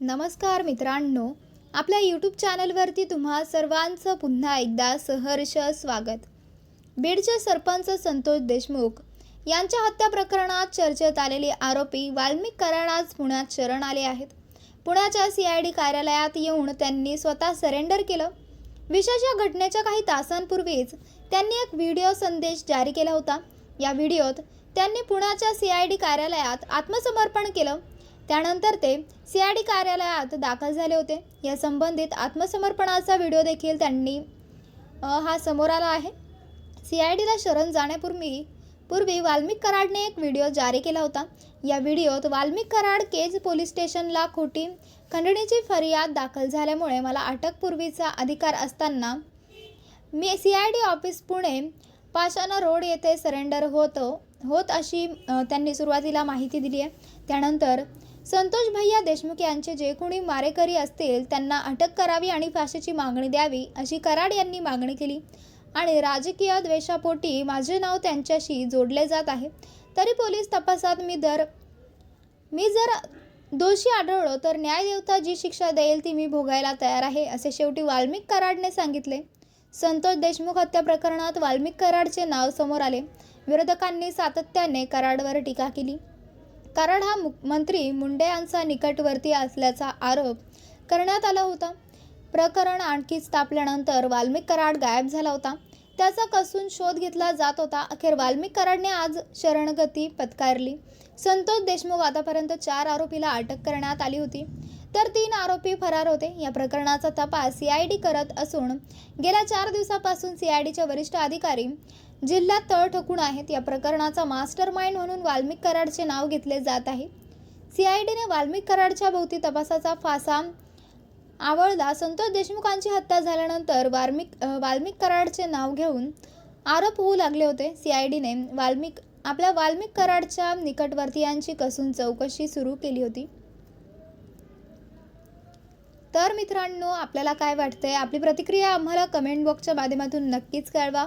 नमस्कार मित्रांनो आपल्या यूट्यूब चॅनलवरती तुम्हा सर्वांचं पुन्हा एकदा सहर्ष स्वागत. बीडचे सरपंच संतोष देशमुख यांच्या हत्या प्रकरणात चर्चेत आलेले आरोपी वाल्मिक कराड आज पुण्यात शरण आले आहेत. पुण्याच्या सी आय डी कार्यालयात येऊन त्यांनी स्वतः सरेंडर केलं. विशेष या घटनेच्या काही तासांपूर्वीच त्यांनी एक व्हिडिओ संदेश जारी केला होता. या व्हिडिओत त्यांनी पुण्याच्या सी आय डी कार्यालयात आत्मसमर्पण केलं. त्यानंतर ते सी आय डी कार्यालयात दाखल झाले होते. या संबंधित आत्मसमर्पणाचा व्हिडिओ देखील त्यांनी हा समोर आला आहे. सी आय डीला शरण जाण्यापूर्वी पूर्वी वाल्मिक कराडने एक व्हिडिओ जारी केला होता. या व्हिडिओत वाल्मिक कराड केज पोलीस स्टेशनला खोटी खंडणीची फरियाद दाखल झाल्यामुळे मला अटकपूर्वीचा अधिकार असताना मी C I D office Pune Pashan road येथे सरेंडर होतो होत अशी त्यांनी सुरुवातीला माहिती दिली आहे त्यानंतर संतोष भैया देशमुख यांचे जे कोणी मारेकरी असतील त्यांना अटक करावी आणि फाशीची मागणी द्यावी अशी कराड यांनी मागणी केली. आणि राजकीय द्वेषापोटी माझे नाव त्यांच्याशी जोडले जात आहे. तरी पोलीस तपासात मी दर मी जर दोषी आढळलो तर न्यायदेवता जी शिक्षा देईल ती मी भोगायला तयार आहे असे शेवटी वाल्मिक कराडने सांगितले. संतोष देशमुख हत्या प्रकरणात वाल्मिक कराडचे नाव समोर आले. विरोधकांनी सातत्याने कराडवर टीका केली. कारण हा मुक- मंत्री मुंडे यांचा निकटवर्ती असल्याचा आरोप करण्यात आला होता. प्रकरण आणखीच तापल्यानंतर वाल्मिक कराड गायब झाला होता. त्याचा कसून शोध घेतला जात होता. अखेर वाल्मिक कराडने आज शरणगती पत्कारली. संतोष देशमुख आतापर्यंत चार आरोपीला अटक करण्यात आली होती. तर तीन आरोपी फरार होते. या प्रकरणाचा तपास सी आय डी करत असून गेल्या चार दिवसापासून सी आय वरिष्ठ अधिकारी जिल्ह्यात तळ ठोकून आहेत. या प्रकरणाचा मास्टर माइंड म्हणून वाल्मिक कराडचे नाव घेतले जात आहे. सी आय डीने वाल्मिक कराडच्या भोवती तपासाचा फासा आवळला. संतोष देशमुखांची हत्या झाल्यानंतर वाल्मिक वाल्मिक कराडचे नाव घेऊन आरोप होऊ लागले होते. सी आय डीने वाल्मिक आपल्या वाल्मिक कराडच्या निकटवर्तीयांची कसून चौकशी सुरू केली होती. तर मित्रांनो आपल्याला काय वाटतंय? आपली प्रतिक्रिया आम्हाला कमेंट बॉक्सच्या माध्यमातून नक्कीच कळवा.